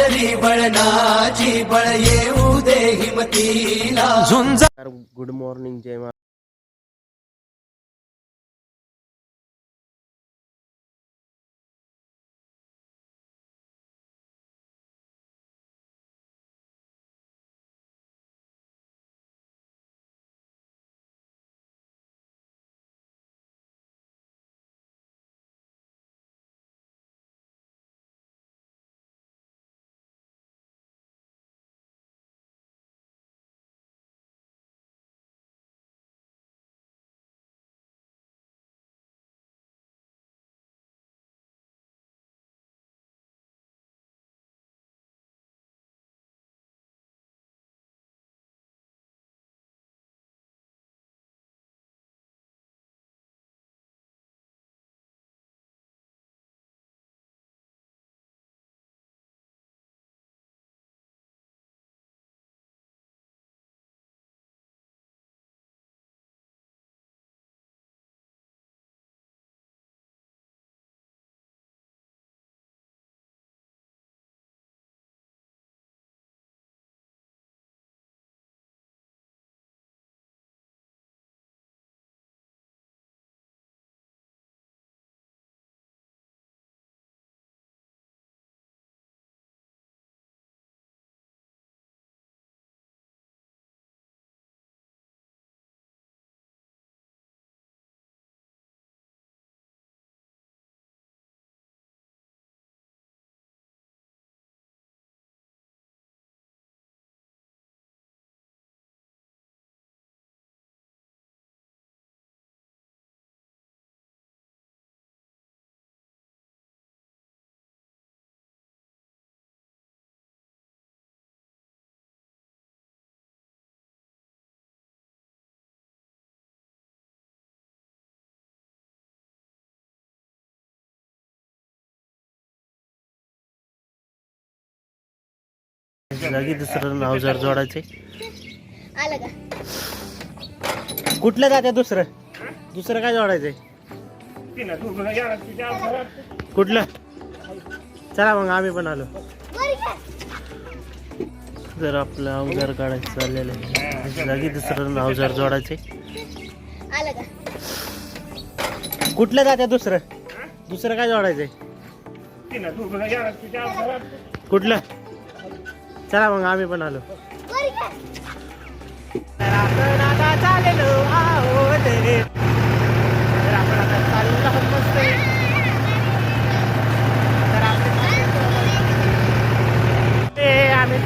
गाजली बळणाची बळ येऊ दे हिमतीला. झुंज गुड मॉर्निंग जय जागी दुसरं नाव जर जोडायचे आलं का? कुठलं जाते दुसरं? दुसरं काय जोडायचंय? कुठलं? चला मग आम्ही पण आलो. जर आपलं अवजार काढायचं चाललेलं आहे जागी दुसरं नाव जर जोडायचे कुठलं जाते दुसरं? दुसरं काय जोडायचंय? कुठलं? चला मग आम्ही पण आलो. तर आपण आता चाललेलो आहोत. तर आपण आता चाललेलो आहोत मस्त. तर आपण ते आम्ही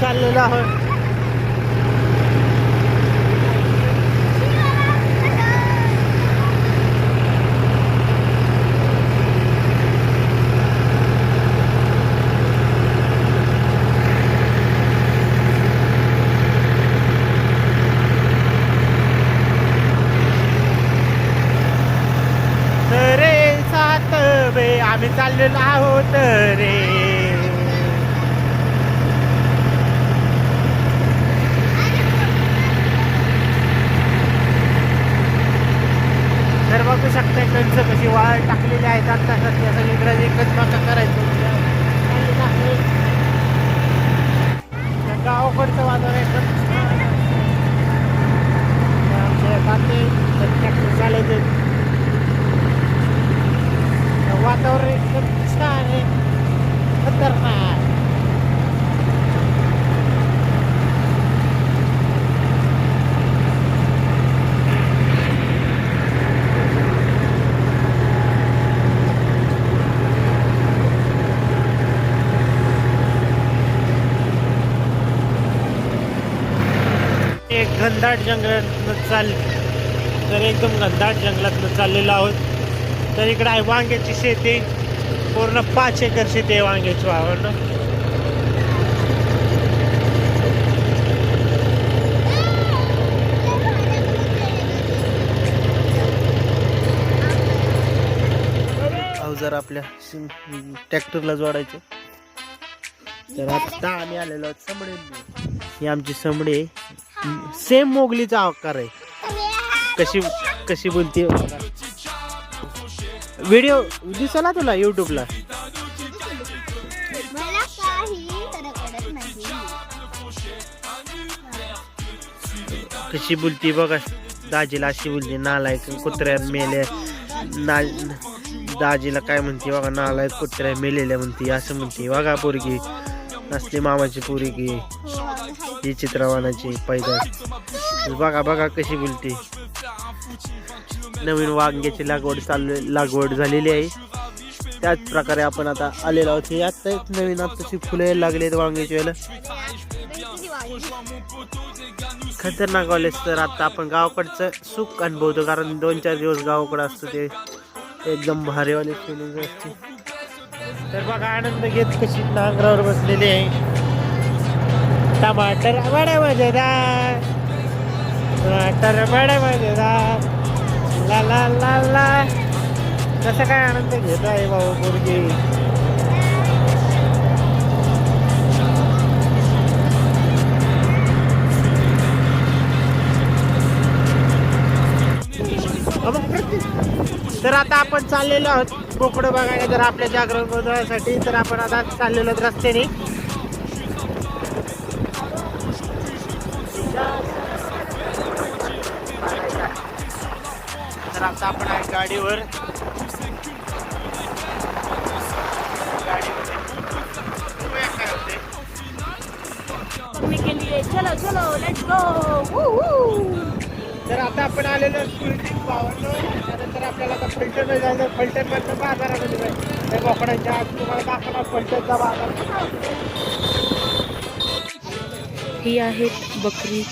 चाललेलो आहोत रे सात बे आम्ही चाललेलो आहोत रे तर बघू शकता कंच कशी वाळ टाकलेली आहेत आता सध्या सगळीकडे एकच माका करायचं. त्या गावाकडचं वातावरण आहे. वातावरण एकदम छान आहे. खतरनाक एक घनदाट जंगलातनं चाल तर एकदम घनदाट जंगलातनं चाललेलो आहोत. तर इकडं आहे वांग्याची शेती. पूर्ण पाच एकर शेती आहे वांग्याची वावरणं. अवजार आपल्या ट्रॅक्टरला जोडायचं. तर आता आम्ही आलेलो आहोत समडे ही आमची समडे सेम मोगलीचा आकार आहे. कशी कशी बोलते व्हिडिओ दिसला तुला युट्यूबला कशी बोलती बघा. दाजीला अशी बोलते नालायक कुत्र्या मेल्या. ना दाजीला काय म्हणते बघा नालायक कुत्र्या मेलेल्या म्हणते असं म्हणते बघा पोरगी असली मामाची पोरगी. ही चित्रवानाची पैदा बघा बघा कशी बोलते. नवीन वांग्याची लागवड चालू लागवड झालेली आहे. त्याच प्रकारे आपण आता आलेलो आहोत. हे आता एक नवीन आताची फुलं यायला लागली आहेत वांग्याची वेळेला. खतरनाक कॉलेज तर आता आपण गावाकडचं सुख अनुभवतो कारण दोन चार दिवस गावाकडे असतो ते. एकदम भारीवाली फिलिंग असते. तर बघा आनंद घेत कशी नांगरावर बसलेली आहे. टमाटर बडे मजेदार. टमाटर बडे मजेदार. ला ला ला ला. कसं काय आनंद घेत आहे भाऊ पोरगी? तर आता आपण चाललेलो आहोत. बोकडं बघायला जर आपल्या जागरण गोंधळासाठी तर आपण आता चाललेलो आहोत रस्त्याने. गाडीवर. चलो चलो लेट्स गो तर आता आपण आलेलो पावरनं त्यानंतर आपल्याला आता फलटण जायचं फलटण मधनं बाजारामध्ये जायचं त्या बोकडांच्या आज तुम्हाला दाखवणार फलटणचा बाजार. ही आहेत बकरी.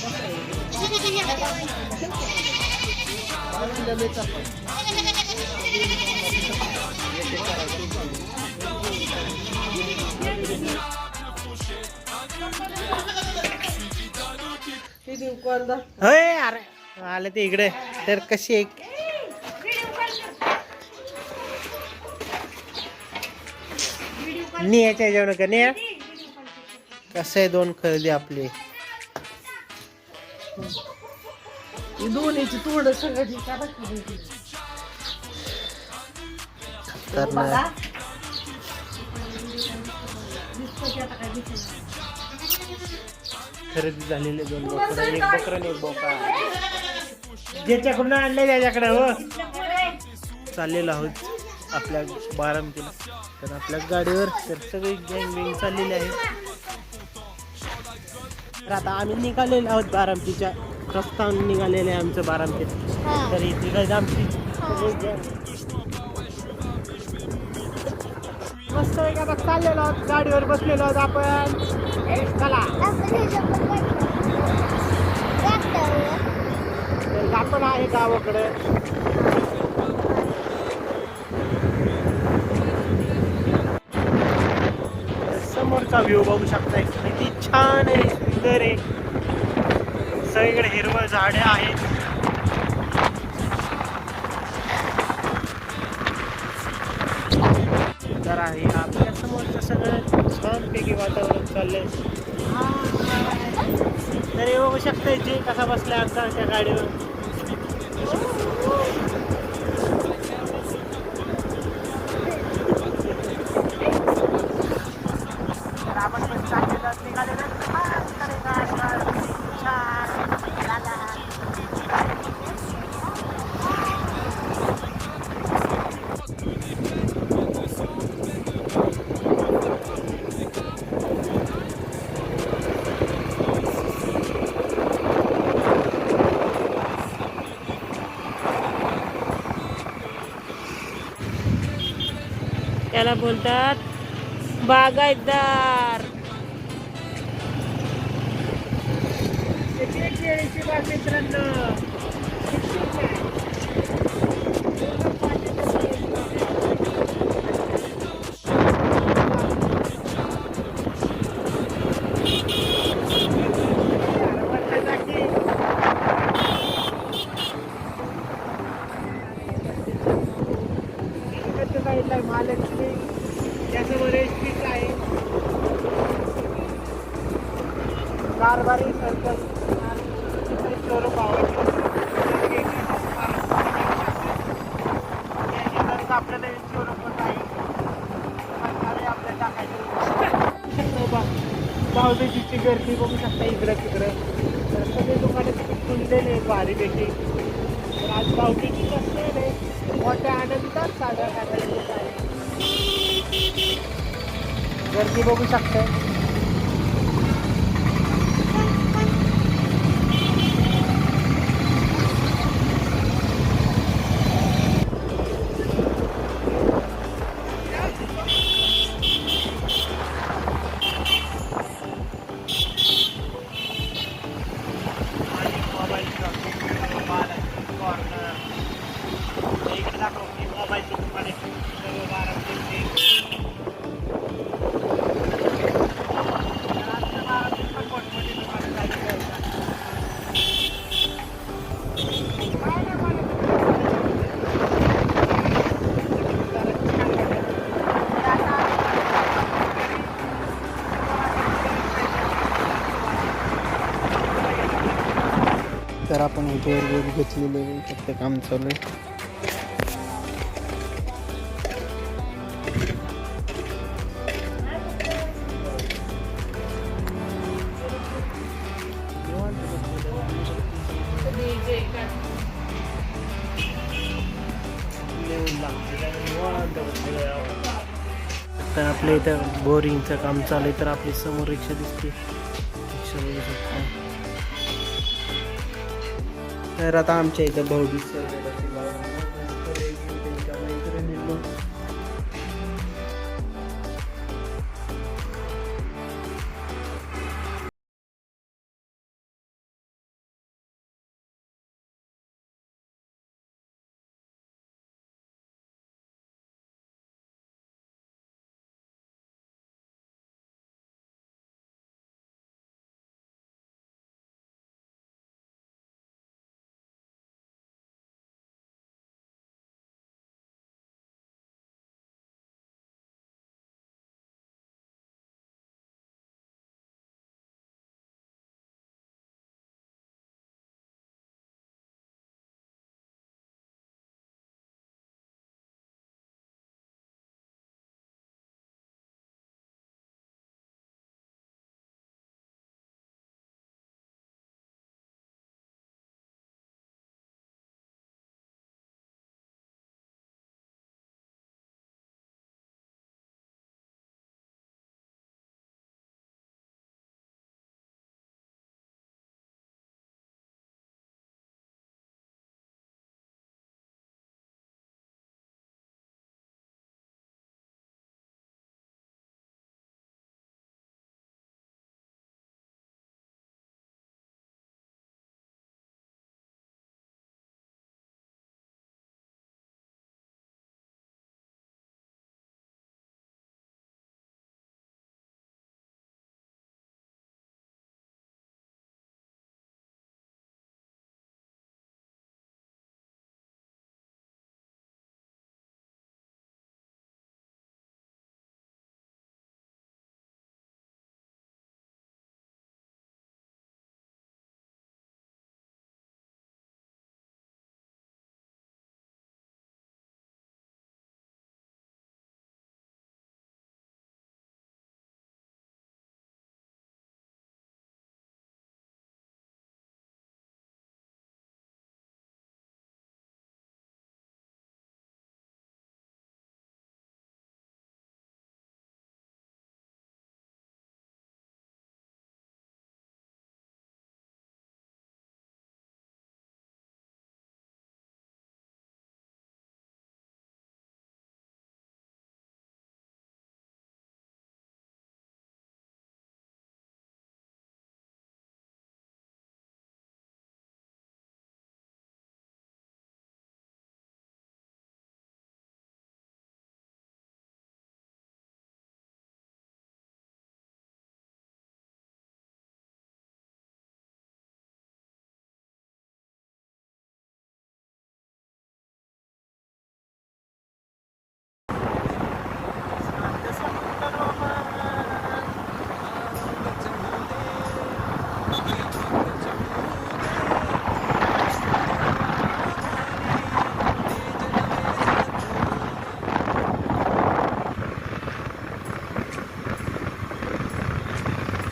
होय अरे आले ते इकडे. तर कशी आहे? नियाच्या जेवण का निया. कसं आहे दोन खरेदी आपली? दोन्हीची तोड सगळी तर ना खरेदी झालेले दोन बकरं एक बकरं आणि एक बोका ज्याच्याकडून आणले त्याच्याकडे हो. चाललेलो आहोत आपल्या बारामतीला. तर आपल्या गाडीवर तर सगळी गँग बिंग चाललेली आहे. तर आता आम्ही निघालेलो आहोत बारामतीच्या रस्त्यावर निघालेले आहे आमचं बारामतीत. तर इथे काय आमची. मस्त आहे का चाललेलो आहोत गाडीवर बसलेलो आहोत आपण. चला. तर आपण आहे गावाकडे. समोरचा व्ह्यू बघू शकताय. किती छान आहे सुंदर आहे. सगळीकडे हिरवळ झाडे आहेत. तर आहे आपल्या समोरचं सगळं छानपैकी वातावरण चाललंय. तर हे बघू जे कसा बसलाय आमचा त्या गाडीवर. त्याला बोलतात बागायतदार. मालक गर्दी बघू शकते. तर वर घेतलेले फक्त काम चालू आहे. तर आपल्या इथं बोरिंगचं काम चालू आहे तर आपली समोर रिक्षा दिसते. रिक्षा बघू शकता. तर आता आमच्या इथं भाऊबीज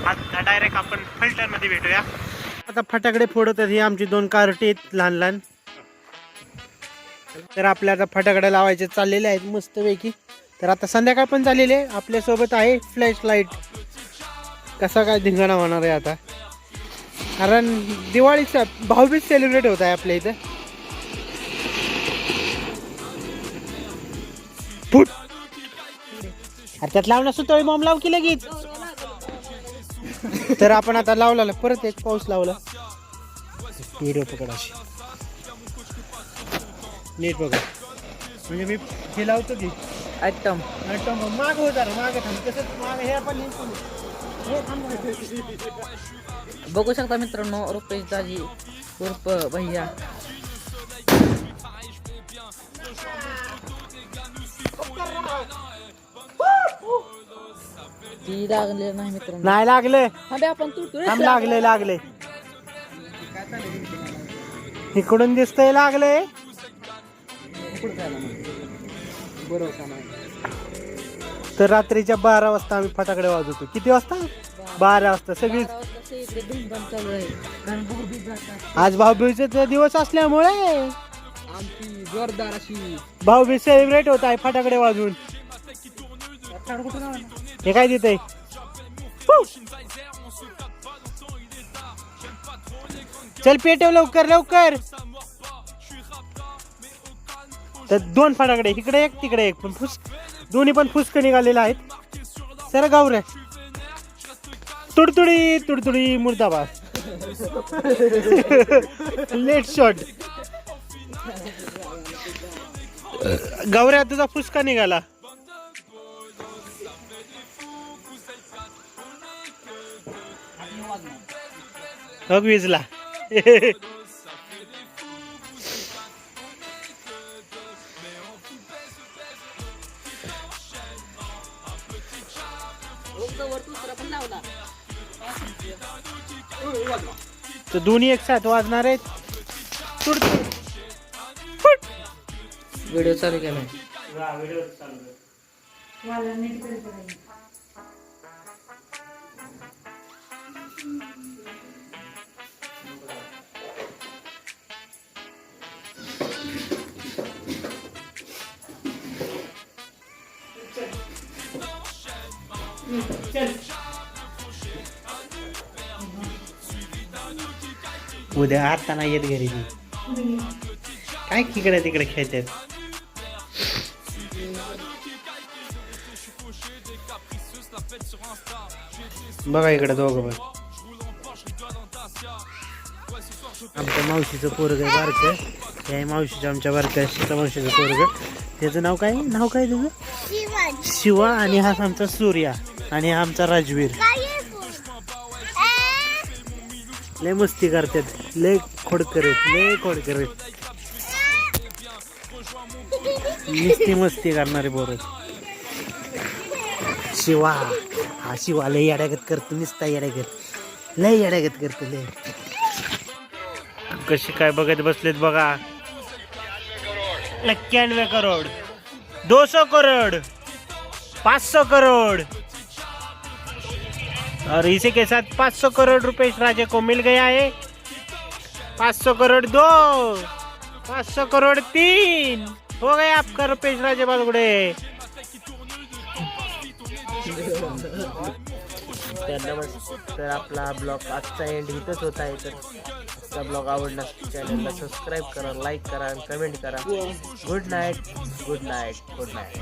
आता डायरेक्ट आपण फिल्टरमध्ये भेटूया. आता फटाकडे फोडतात ही आमची दोन कार्टी आहेत लहान लहान. तर आपल्या आता फटाकडे लावायचे चाललेले आहेत मस्तपैकी. तर आता संध्याकाळ पण झालेली आहे. आपल्यासोबत आहे फ्लॅश लाइट कसा काय धिंगाणा होणार आहे आता? कारण दिवाळीचा भाऊबीज सेलिब्रेट होत आहे आपल्या इथं. फुट. अरे त्यात लावणं सुतळी बॉम्ब लाव की लगेच. तर आपण आता लावला परत एक पाऊस लावला. व्हिडिओ पकड अशी. नीट बघा. म्हणजे मी हे लावतो की आयटम. आयटम माग हो जरा माग थांब. तसंच माग हे पण पण. थांब. बघू शकता मित्रांनो रुपेश दाजी उर्फ भैया. ती लागले नाही मित्रांनो. नाही लागले? आपण तू तू थांब लागले लागले. इकडून दिसतंय लागले. तर रात्रीच्या बारा वाजता आम्ही फटाकडे वाजवतो. किती वाजता? बारा वाजता. सगळीच इकडे धुमधाम चालू आहे. कारण भाऊबीज जातात. आज भाऊबीजेचा दिवस असल्यामुळे आमची जोरदार अशी भाऊबीज सेलिब्रेट होत आहे फटाकडे वाजवून. हे काय देत चल पेटव लवकर लवकर. तर दोन फटाकडे इकडे एक तिकडे एक. पण फुस दोन्ही पण फुसक निघालेले आहेत. सर गावर तुडतुडी तुडतुडी मुर्दाबाद. लेट शॉट. गौऱ्या तुझा फुसका निघाला. बघ विजला. तर दोन्ही एक साथ वाजणार आहेत. व्हिडिओ चालू केलाय. उद्या आता नाही येत घरी ती काय तिकडे तिकडे खेळतात? बघा इकडे दोघं पण. आमच्या मावशीचं पोरग आहे बारक. हे मावशीचं आमच्या बारक सीता मावशीचं पोरग. त्याचं नाव काय? नाव काय शिवण शिवा आणि हा आमचा सूर्या. आणि आमचा राजवीर. लय मस्ती करतात. लय खोडकर लय खोडकर मस्ती मस्ती करणारे बोर शिवा. हा शिवा लय येड्यागत करतो. नुसता येड्यागत. लय येड्यागत करतो लय. कशी काय बघत बसलेत बघा. एक्क्याण्णव करोड. दो सौ करोड. पाँच सौ करोड़. और इसी के साथ 500 करोड़ रुपए इस राजा को मिल गया है। 500 करोड़ दो 500 करोड़ तीन हो गया आपका रुपेश राजे बालगुडे तर नमस्कार तर आपला ब्लॉग आजचा एंड इथंच होत आहे तर आजचा ब्लॉग आवडला चॅनलला सबस्क्राईब करा लाईक करा आणि कमेंट करा. Good night good night good night